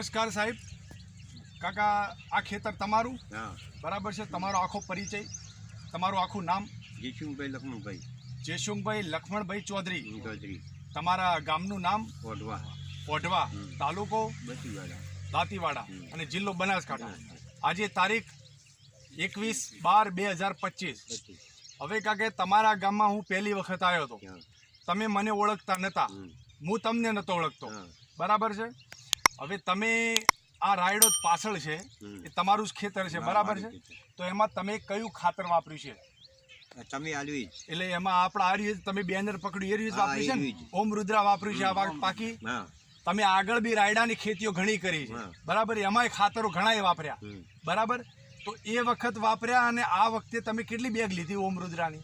નમસ્કાર સાહેબ. કાકા આ ખેતર તમારું? બરાબર છે તમારો આખો પરિચય તમારું આખું નામ? જયસિંહભાઈ લખમણભાઈ. જયશુંભાઈ લખમણભાઈ ચૌધરી. ચૌધરી. તમારા ગામનું નામ? ઓઢવા. પોઢવા તાલુકો? દાંતીવાડા. અને જિલ્લો બનાસકાંઠા. આજે તારીખ એકવીસ બાર બે હજાર પચીસ. હવે કાકે તમારા ગામમાં હું પહેલી વખત આવ્યો હતો. તમે મને ઓળખતા નહોતા હું તમને નહોતો ઓળખતો. બરાબર છે? હવે તમે આ રાયડો પાછળ છે. એ તમારું જ ખેતર છે. બરાબર છે? તો એમાં તમે કયું ખાતર વાપર્યું છે? તમે આલવી એટલે એમાં આપણે આ રીતે તમે બેનર પકડ્યું એ રીતે વાપર્યું છે. ઓમ રુદ્રા વાપર્યું છે આ પાકી? તમે આગળ બી રાયડાની ખેતીઓ ઘણી કરી છે. બરાબર? એમાંય ખાતરો ઘણાય વાપર્યા. બરાબર? તો એ વખત વાપર્યા અને આ વખતે તમે કેટલી બેગ લીધી ઓમ રુદ્રાની?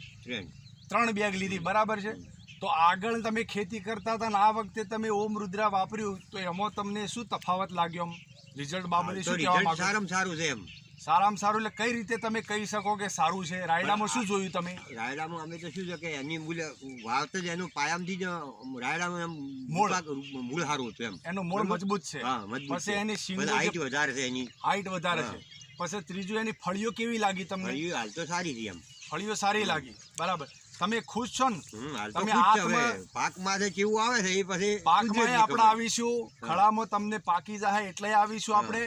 ત્રણ. બેગ લીધી. બરાબર છે? તો આગળ તમે ખેતી કરતા હતા ને આ વખતે તમે ઓમ રુદ્રા વાપર્યું તો એમાં તમને શું તફાવત લાગ્યો રિઝલ્ટ બાબતે શું કહેવા માંગો સારામાં સારું છે એમ. સારામાં સારું એટલે કઈ રીતે તમે કહી શકો કે સારું છે? રાયડામાં શું જોયું તમે? રાયડામાં અમે તો શું છે કે એની મૂળ વાવત જ એનું પાયામથી જ રાયડામાં એમ મૂળ. મૂળ સારું હતું એમ. એનું મૂળ મજબૂત છે. હા મજબૂત પછી એની શીંગો હાઈટ વધારે છે એની. હાઈટ વધારે છે. પછી ત્રીજું એની ફળીઓ કેવી લાગી તમને? ફળિયું હાલ તો સારી છે એમ. ફળીઓ સારી લાગી. બરાબર. તમે ખુશ છો ને? તમે પાકમાં જે કેવું આવે છે એ પછી પાકમાં આપણે આવીશું ખળામાં તમને પાકી જાય એટલે આવીશું. આપણે.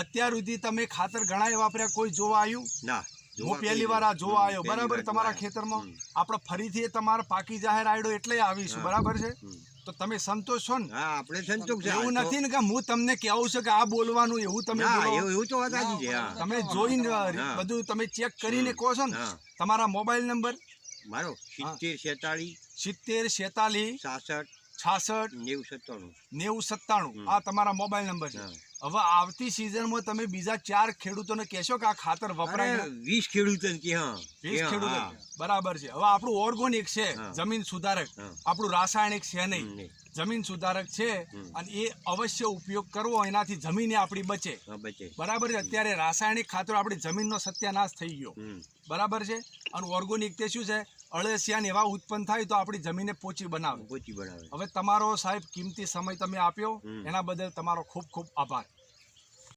અત્યાર સુધી તમે ખાતર ઘણા વાપર્યા કોઈ જોવા આવ્યું? ના હું પહેલી વાર આ જોવા આવ્યો. બરાબર? તમારા ખેતરમાં આપણે ફરીથી તમારા પાકી જાહેર આવ્યો એટલે આવીશું. બરાબર છે? તો તમે સંતોષ છો ને? આપણે સંતોષ એવું નથી ને કે હું તમને કેવું છે કે આ બોલવાનું એવું તમે એવું તો વાત. તમે જોઈને. બધું તમે ચેક કરીને કહો છો ને. તમારા મોબાઈલ નંબર? મારો સિત્તેર છેતાલીસ સિત્તેર છેતાલીસ છાસઠ છાસઠ નેવું સત્તાણું. નેવું સત્તાણું. આ તમારા મોબાઈલ નંબર છે. હવે આવતી સિઝનમાં તમે બીજા ચાર ખેડૂતોને કહેશો કે આ ખાતર વપરાય વીસ ખેડૂતોને કે હા વીસ ખેડૂતો બરાબર છે. હવે આપણું ઓર્ગોનિક છે જમીન સુધારક. આપણું રાસાયણિક છે નહીં. જમીન સુધારક છે અને એ અવશ્ય ઉપયોગ કરવો એનાથી જમીન આપણી બચે. બરાબર છે. અત્યારે રાસાયણિક ખાતરો આપણી જમીનનો સત્યાનાશ થઈ ગયો. બરાબર છે? અને ઓર્ગોનિક તે શું છે? અળસિયા ને એવા ઉત્પન્ન થાય તો આપણી જમીને પોચી બનાવે. પોચી બનાવે. હવે તમારો સાહેબ કિંમતી સમય તમે આપ્યો. એના બદલ તમારો ખૂબ ખૂબ આભાર.